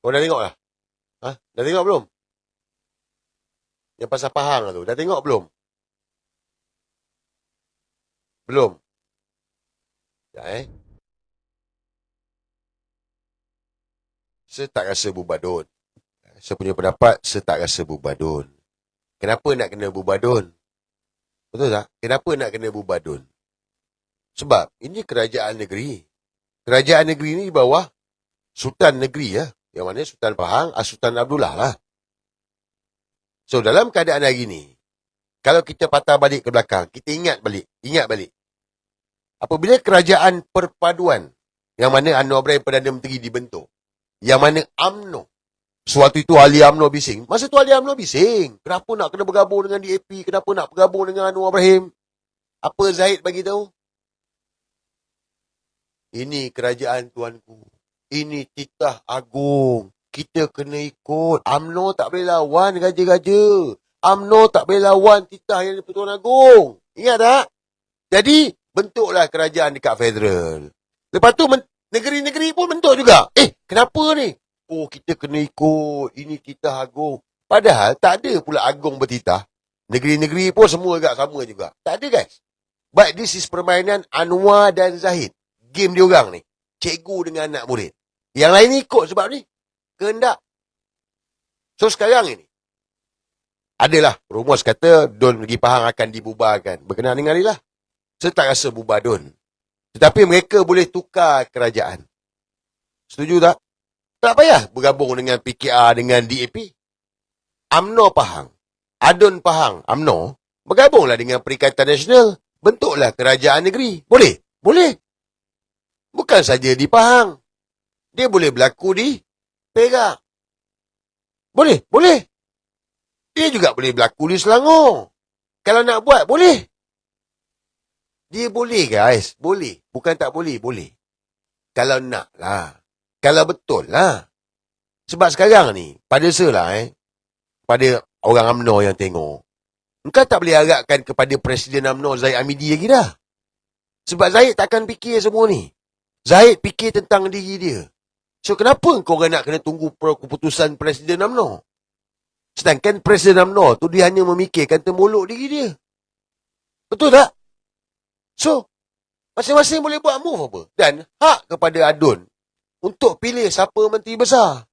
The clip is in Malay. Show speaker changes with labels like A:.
A: Kau dah tengok lah? Ha? Dah tengok belum? Yang pasal Pahang tu. Dah tengok belum? Belum? Ya eh? Saya tak rasa bubadun. Saya punya pendapat, saya tak rasa bubadun. Kenapa nak kena bubadun? Betul tak? Kenapa nak kena bubadun? Sebab ini kerajaan negeri. Kerajaan negeri ni di bawah Sultan negeri ya. Yang mana Sultan Pahang, ah, Sultan Abdullah lah. So dalam keadaan hari ni, kalau kita patah balik ke belakang, kita ingat balik, ingat balik. Apabila kerajaan perpaduan, yang mana Anwar Ibrahim Perdana Menteri dibentuk, yang mana AMNO, Suatu itu ahli UMNO bising. Masa tu ahli UMNO bising. Kenapa nak kena bergabung dengan DAP? Kenapa nak bergabung dengan Anwar Ibrahim? Apa Zahid bagi tahu? Ini kerajaan tuanku. Ini titah agung. Kita kena ikut. AMNO tak boleh lawan gaja-gaja. AMNO tak boleh lawan titah yang Pertuan Agung. Ingat tak? Jadi, bentuklah kerajaan dekat federal. Lepas tu, negeri-negeri pun bentuk juga. Eh, kenapa ni? oh kita kena ikut, ini titah agung. Padahal tak ada pula agung bertitah. Negeri-negeri pun semua agak sama juga. Tak ada guys. But this is permainan Anwar dan Zahid. Game dia orang ni. Cikgu dengan anak murid. Yang lain ikut sebab ni. Kehendak. So sekarang ini. Adalah rumus kata Don Pergi Pahang akan dibubarkan. Berkenaan dengan ni lah. Saya tak rasa bubar Don. Tetapi mereka boleh tukar kerajaan. Setuju tak? Tak payah bergabung dengan PKR dengan DAP. AMNO Pahang. Adun Pahang. AMNO. Bergabunglah dengan Perikatan Nasional. Bentuklah kerajaan negeri. Boleh? Boleh. Bukan saja di Pahang. Dia boleh berlaku di Perak. Boleh? Boleh. Dia juga boleh berlaku di Selangor. Kalau nak buat, boleh. Dia boleh guys. Boleh. Bukan tak boleh. Boleh. Kalau nak lah. Kalau betul lah. Sebab sekarang ni, pada selah eh, pada orang UMNO yang tengok, engkau tak boleh harapkan kepada Presiden UMNO Zahid Amidi lagi dah. Sebab Zahid takkan fikir semua ni. Zahid fikir tentang diri dia. So, kenapa kau orang nak kena tunggu keputusan Presiden UMNO? Sedangkan Presiden UMNO tu dia hanya memikirkan temuluk diri dia. Betul tak? So, masing-masing boleh buat move apa. Dan hak kepada Adun untuk pilih siapa menteri besar.